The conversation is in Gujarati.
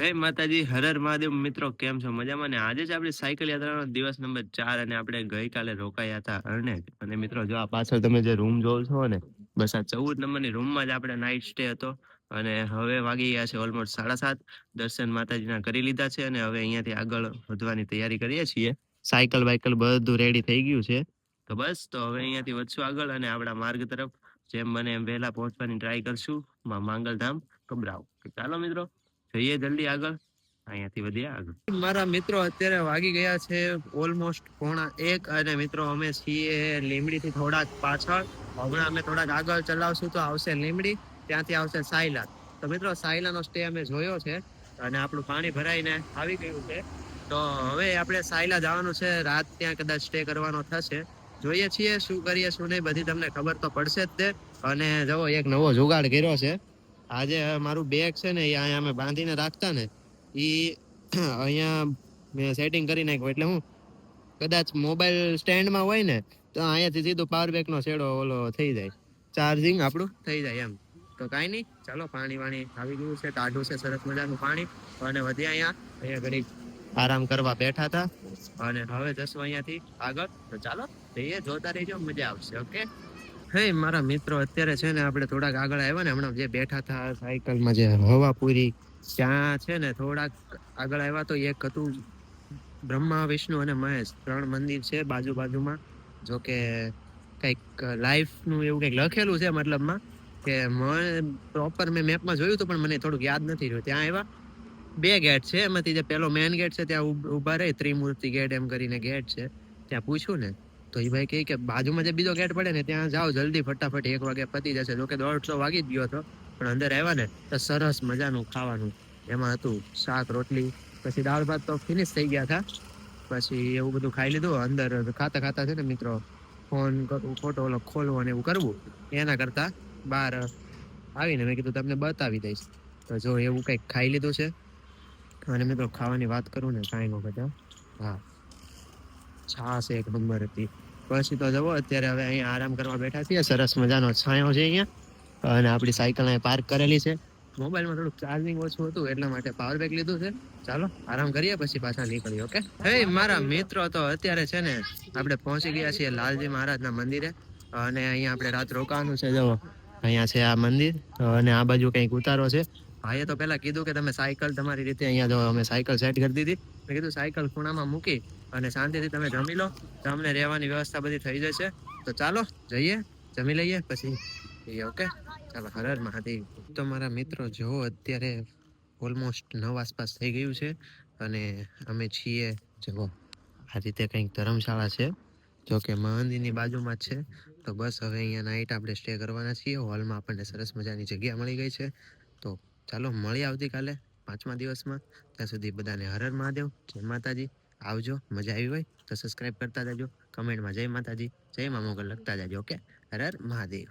જય માતાજી હરર મહાદેવ. મિત્રો, કેમ છો? મજામાં ને? આજે જ આપણે સાયકલ યાત્રાનો દિવસ નંબર ચાર અને આપણે ગઈકાલે રોકાયા હતા અરણેજ. અને મિત્રો, જો આ પાછળ તમે જે રૂમ જોવો છો ને, બસ આ ચૌદ નંબરની રૂમમાં જ આપણે નાઇટ સ્ટે હતો. અને હવે વાગી ગયા છે ઓલમોસ્ટ સાડા સાત. દર્શન માતાજીના કરી લીધા છે અને હવે અહીંયાથી આગળ વધવાની તૈયારી કરીએ છીએ. સાયકલ બાયકલ બધું રેડી થઈ ગયું છે. તો બસ, તો હવે અહીંયાથી વધશું આગળ અને આપણા માર્ગ તરફ. જેમ બને એમ વહેલા પહોંચવાની ટ્રાય કરશું. માં માંગલધામ કબરાવ ચાલો મિત્રો જઈએ જલ્દી આગળ. અહીંયાથી વધીએ આગળ. મારા મિત્રો અત્યારે વાગી ગયા છે ઓલમોસ્ટ પોણા એક અને મિત્રો અમે છીએ લીમડીથી થોડાક પાછળ. હમણાં અમે થોડાક આગળ ચલાવશું તો આવશે લીમડી ત્યાંથી આવશે સાયલા. તો મિત્રો, સાયલાનો સ્ટે અમે જોયો છે અને આપણું પાણી ભરાઈને આવી ગયું છે. તો હવે આપણે સાયલા જવાનું છે, રાત ત્યાં કદાચ સ્ટે કરવાનો થશે. જોઈએ છીએ શું કરીએ, શું નહીં, બધી તમને ખબર તો પડશે જ તે. અને જવો એક નવો જુગાડ કર્યો છે. આજે મારું બેગ છે ને એ અહીંયા અમે બાંધીને રાખતા ને એ અહીંયા મેં સેટિંગ કરી નાખ્યું. એટલે હું કદાચ મોબાઈલ સ્ટેન્ડમાં હોય ને, તો અહીંયાથી સીધો પાવર બેંકનો છેડો ઓલો થઈ જાય. ચાર્જિંગ આપણું થઈ જાય એમ. તો કાંઈ નહીં, ચાલો પાણી વાણી આવી ગયું છે ટાઢું છે, સરસ મજાનું પાણી. અને વધી અહીંયા અહીંયા ઘડી આરામ કરવા બેઠા હતા. અને હવે જશું અહીંયાથી આગળ. તો ચાલો, જઈએ, જોતા રહીજો, મજા આવશે, ઓકે? હે, મારા મિત્રો, અત્યારે છે ને આપણે થોડાક આગળ આવ્યા ને, હમણાં જે બેઠા હતા સાયકલમાં જે હવા પૂરી, ત્યાં છે ને થોડાક આગળ આવ્યા તો એક હતું બ્રહ્મા, વિષ્ણુ અને મહેશ. ત્રણ મંદિર છે બાજુ બાજુમાં જો કે કંઈક લાઈફનું એવું કંઈક લખેલું છે મતલબમાં કે પ્રોપર મેં મેપમાં જોયું હતું, પણ મને થોડુંક યાદ નથી રહ્યું. ત્યાં આવ્યા. બે ગેટ છે, એમાંથી જે પેલો મેન ગેટ છે, ત્યાં ઊભા રહી, ત્રિમૂર્તિ ગેટ એમ કરીને ગેટ છે. ત્યાં પૂછ્યું ને તો એ ભાઈ કહે કે બાજુમાં જે બીજો ગેટ પડે ને ત્યાં જાઓ, જલ્દી ફટાફટ એક વાગે પતી જશે. જોકે દોઢસો વાગી જ ગયો હતો, પણ અંદર આવ્યા ને તો સરસ મજાનું ખાવાનું. એમાં હતું શાક, રોટલી, પછી દાળ ભાત તો ફિનિશ થઈ ગયા હતા. પછી એવું બધું ખાઈ લીધું. અંદર ખાતા ખાતા છે ને મિત્રો ફોન કરવું ફોટો ઓલો ખોલવો અને એવું કરવું. એના કરતાં બહાર આવીને મેં કીધું તમને બતાવી દઈશ. તો જો એવું કંઈક ખાઈ લીધું છે. અને મિત્રો ખાવાની વાત કરું ને કાંઈ બધા હા. છાશ એક નંબર હતી. પછી તો જવો અત્યારે હવે અહીંયા આરામ કરવા બેઠા છીએ. સરસ મજાનો છાંયો છે અહીંયા. અને આપણી સાયકલ અહીંયા પાર્ક કરેલી છે. મોબાઈલમાં થોડુંક ચાર્જિંગ ઓછું હતું, એટલા માટે પાવર બેક લીધું છે. ચાલો, આરામ કરીએ, પછી પાછા નીકળીએ ઓકે હવે મારા મિત્રો તો અત્યારે છે ને, આપણે પહોંચી ગયા છીએ લાલજી મહારાજના મંદિરે. અને અહીંયા આપણે રાત રોકાવાનું છે જવો અહીંયા છે આ મંદિર. અને આ બાજુ કંઈક ઉતારો છે. ભાઈએ તો પહેલાં કીધું કે તમે સાયકલ તમારી રીતે અહીંયા જો અમે સાયકલ સેટ કરી દીધી. મેં કીધું સાયકલ ખૂણામાં મૂકી અને શાંતિથી તમે જમી લો. તમને રહેવાની વ્યવસ્થા બધી થઈ જશે. તો ચાલો, જઈએ, જમી લઈએ પછી ઓકે ચાલો, હર હર મહાદેવ. તો મારા મિત્રો, જો અત્યારે ઓલમોસ્ટ નવ આસપાસ થઈ ગયું છે અને અમે છીએ જવો આ રીતે કંઈક ધર્મશાળા છે. જો કે મહંદીની બાજુમાં જ છે. તો બસ હવે અહીંયા નાઇટ આપણે સ્ટે કરવાના છીએ. હોલમાં આપણને સરસ મજાની જગ્યા મળી ગઈ છે. ચાલો મળીએ આવતીકાલે પાંચમા દિવસમાં. ત્યાં સુધી બધાને હર હર મહાદેવ. જય માતાજી. આવજો. મજા આવી હોય તો સબસ્ક્રાઇબ કરતા જજો. કમેન્ટમાં જય માતાજી. જય મા મોગલ લખતા જાજો. ઓકે હર મહાદેવ.